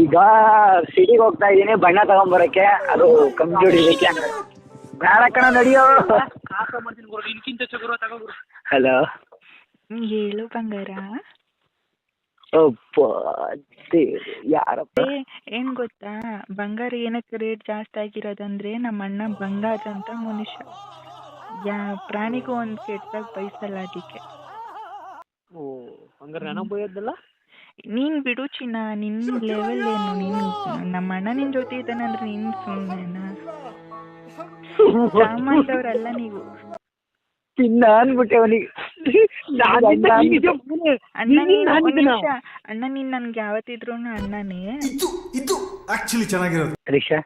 ಈಗ ಸಿಟಿಗೆ ಹೋಗ್ತಾ ಇದ್ದೀನಿ ಬಣ್ಣ ತಗೊಂಬರಕ್ಕೆ. ಅದು ಕಮ್ಮಿ ಹೊಡಿಲಿಕ್ಕೆ ಬೇಡ ಕಣ ನಡಿಯೋ. ಹಲೋ ಹೇಳು ಬಂಗಾರ. ಅಪ್ಪ ಯಾರಪ್ಪ? ಏನ್ ಗೊತ್ತಾ? ಬಂಗಾರ ಏನಕ್ಕೆ ರೇಟ್ ಜಾಸ್ತಿ ಆಗಿರೋದಂದ್ರೆ ನಮ್ಮ ಅಣ್ಣ ಬಂಗಾರ ಅಂತ ಮನುಷ್ಯ. ಯಾ ಪ್ರಾಣಿಗೂ ಒಂದು ಕೆಟ್ಟದಾಗ ಬಯಸಲ್ಲ ಅದಕ್ಕೆ. ಓ ಹಂಗಾರೆ ನನಗೆ ಬೈಯೋದಲ್ಲ ನೀನ್ ಬಿಡು ಚಿನ್ನ ನಿನ್ ಲೆವೆಲ್ ಏನು? ನೀನ್ ನಮ್ಮ ಅಣ್ಣ ನಿನ್ ಜೊತೆ ಇದ್ದಾನೆ ಅಂದ್ರೆ ನೀನ್ ಸುಮ್ಮನೆನಾ ಸಾಮಾನ್ಯದವ್ರಲ್ಲ ನೀವು. ಚಿನ್ನ ಅನ್ಬಿಟ್ಟೆ ಅವನಿಗೆ. ಅಣ್ಣ ಅಣ್ಣ ನೀನ್ ನನ್ಗೆ ಯಾವತ್ತಿದ್ರು ಅಣ್ಣನೇ. ಇದು ಆಕ್ಚುಲಿ ಚೆನ್ನಾಗಿರೋದು. ರಿಕ್ಷಾ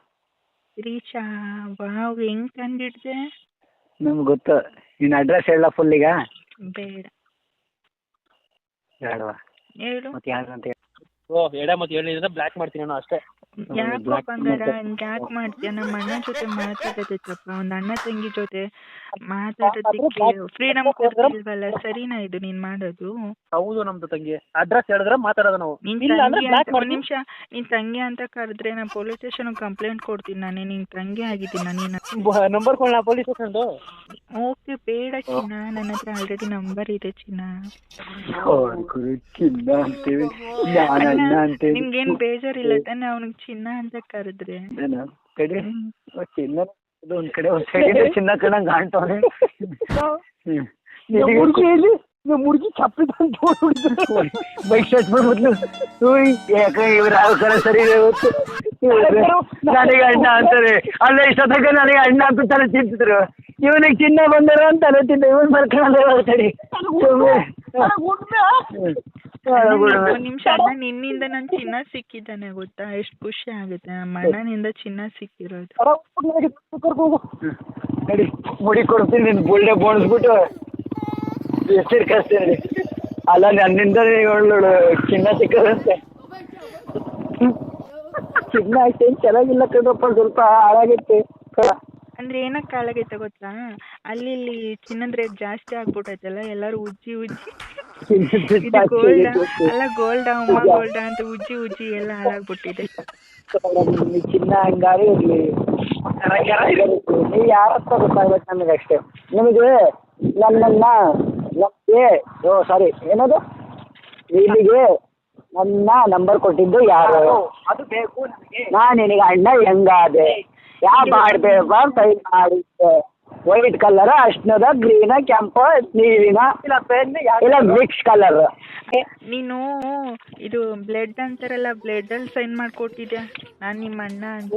ರೀಚಾ ವಾವ್ ಹೆಂಗ್ ಕಂಡಿಡ್ದೆ? ನಮ್ಗೆ ಗೊತ್ತು. ನಿನ್ನ ಅಡ್ರೆಸ್ ಹೇಳ ಫುಲ್ ಈಗ? ಬೇಡ. ಬೇಡವಾ? ಹೇಳು ಮತ್ತೆ ಯಾರು ಅಂತ ಹೇಳು. ಓ ಎಡ ಮತ್ತೆ ಹೇಳಿದ್ರೆ ಬ್ಲ್ಯಾಕ್ ಮಾಡ್ತೀನಿ ಅಣ್ಣ ಅಷ್ಟೇ ಯಾಕೋ ಬಂಗಾರ ಮಾಡ್ತೀಯಾ ಹಂಗ್ ಯಾಕೆ ಮಾಡ್ತೀಯ? ನಮ್ಮ ಅಣ್ಣ ಜೊತೆ ಮಾತಾಡೋದಿತ್ತಪ್ಪ ಒಂದ್ ಅಣ್ಣ ತಂಗಿ ಜೊತೆ ಮಾತಾಡೋದಕ್ಕೆ ಫ್ರೀಡಮ್ ಕೊಡ್ತಿಲ್ವಲ್ಲ? ಸರಿನಾ ಇದು ನೀನ್ ಮಾಡೋದು? ಹೌದು ನಮ್ದು ತಂಗಿ. ಅಡ್ರೆಸ್ ಹೇಳಿದ್ರೆ ಮಾತಾಡೋದು ನಾವು. ನಿನ್ ತಂಗಿ ಬ್ಲ್ಯಾಕ್ ಅಂತ ಒಂದ್ ನಿಮಿಷ ನಿನ್ ತಂಗಿ ಅಂತ ಕರೆದ್ರೆ ನಾನು ಪೊಲೀಸ್ ಸ್ಟೇಷನ್ ಕಂಪ್ಲೇಂಟ್ ಕೊಡ್ತೀನಿ. ನಾನೇ ನಿನ್ ತಂಗಿ ಆಗಿದ್ದೀನ ನೀನು ನಂಬರ್ ಕೊಡೋಣ ಪೊಲೀಸ್ ಸ್ಟೇಷನ್ದು ಓಕೆ ಬೇಡ ಚಿನ್ನ. ನನ್ನ ಹತ್ರ ಆಲ್ರೆಡಿ ನಂಬರ್ ಇದೆ ಚಿನ್ನ. ಓ, ಗುರು, ಚಿನ್ನ ಅಂತೀವಿ. ನಾನು ಅಣ್ಣ ಅಂತೇವಿ. ನಿಮ್ಗೇನ್ ಬೇಜಾರಿಲ್ಲ ತಾನೆ ಅವ್ನಿಗೆ ಚಿನ್ನ ಅಂತ ಕರೆದ್ರೆ ನಾನು ಕಡೆ ಓ, ಚಿನ್ನ ಅದು ಒಂದ್ ಕಡೆ ಒಂದ್ ಸೈಡ್ ಚಿನ್ನ ಕಣಂಗ್ ಕಾಣ್ತಾವನೆ ಮುಡುಗಿ ಚಪ್ಪಲಿ ಬೈಕ್ ಸ್ಟಾರ್ಟ್ ಮಾಡ್ಬಿಟ್ಲು ಉಯ್, ಯಾಕೆ ಇವ್ರ ಯಾವ ಸರಿ ಇದೆ ಇವತ್ತು ಇವ್ರು ನನಗೆ ಅಣ್ಣ ಅಂತಾರೆ ಅಲ್ಲ ಇಷ್ಟೊತ್ತಕ ನನಗೆ ಅಣ್ಣ ಅಂತ ತಲೆ ತಿಂತಿದ್ರು ಇವನಿಗೆ ಚಿನ್ನ ಬಂದಾರ ಅಂತ ತಲೆ ತಿಂತ ಇವನ್ ಬರ್ಕೊಳ್ಳೋದೇ ಬರ್ತಾಡಿ ಒಂದ್ ನಿಮಿಷ ಅಣ್ಣ ನಿನ್ನಿಂದ ನನ್ ಚಿನ್ನ ಸಿಕ್ಕಿದ್ದಾನೆ ಗೊತ್ತಾ? ಎಷ್ಟ್ ಖುಷಿ ಆಗುತ್ತೆ ನಮ್ಮ ಅಣ್ಣನಿಂದ ಚಿನ್ನ ಸಿಕ್ಕಿರೋದು. ನಡಿ ಮುಡಿ ಕೊಡ್ತೀನಿ ನಿನ್ ಬುಳ್ಳೆ ಬೋಣಿಸ್ಬಿಟ್ಟು. ಹೆಸರು ಕಳಿಸ್ತೀನಿ ಅಲ್ಲ ನನ್ನಿಂದ ಒಳ್ಳೊಳು ಚಿನ್ನ ಸಿಕ್ಕದಂತೆ ಚಿನ್ನ ಐತೆ ಚೆನ್ನಾಗಿಲ್ಲ ಕಣಪ್ಪ ಸ್ವಲ್ಪ ಹಾಳಾಗೈತೆ. ಅಂದ್ರೆ ಏನಕ್ಕೆ ಹಾಳಾಗೈತೆ ಗೊತ್ತಾ? ಅಲ್ಲಿ ಇಲ್ಲಿ ಚಿನ್ನದ ರೇಟ್ ಜಾಸ್ತಿ ಆಗ್ಬಿಟ್ಟೈತಲ್ಲ ಎಲ್ಲಾರು ಉಜ್ಜಿ ಉಜ್ಜಿ. ಇದು ಗೋಲ್ಡ್ ಅಲ್ಲ ಗೋಲ್ಡ್ ಅಮ್ಮ ಗೋಲ್ಡ್ ಅಂತ ಉಜ್ಜಿ ಉಜ್ಜಿ ಎಲ್ಲ ಹಾಳಾಗ್ಬಿಟ್ಟಿದೆ ಈ ಚಿನ್ನ ಹಂಗಾರೆ ಇರ್ಲಿ. ನೀವು ಯಾರತ್ತ ಗೊತ್ತಾಗ್ಬೇಕು ನಮಗೆ ಅಷ್ಟೇ. ನಿಮಗೆ ನನ್ನನ್ನ ನಮಗೆ ಓ ಸಾರಿ ಏನದು? ಇಲ್ಲಿಗೆ ನನ್ನ ನಂಬರ್ ಕೊಟ್ಟಿದ್ದು ಯಾರು? ಅದು ಬೇಕು ನನಗೆ. ನಾನು ನಿನಗೆ ಅಣ್ಣ ಹೆಂಗಾದೆ? ಯಾವ ಮಾಡ್ಬೇಕ ಕೈ ಮಾಡಿದ್ದೆ. ವೈಟ್ ಕಲರ್ ಅಷ್ಣದ ಗ್ರೀನ್ ಕೆಂಪು ನೀರಿನ ಇಲ್ಲ ಮಿಕ್ಸ್ ಕಲರ್ ನೀನು ಇದು ಬ್ಲಡ್ ಅಂತಾರಲ್ಲ ಬ್ಲಡ್ ಅಲ್ಲಿ ಸೈನ್ ಮಾಡ್ಕೊಟ್ಟಿದ್ಯಾ? ನಾನು ನಿಮ್ಮ ಅಣ್ಣ ಅಂತ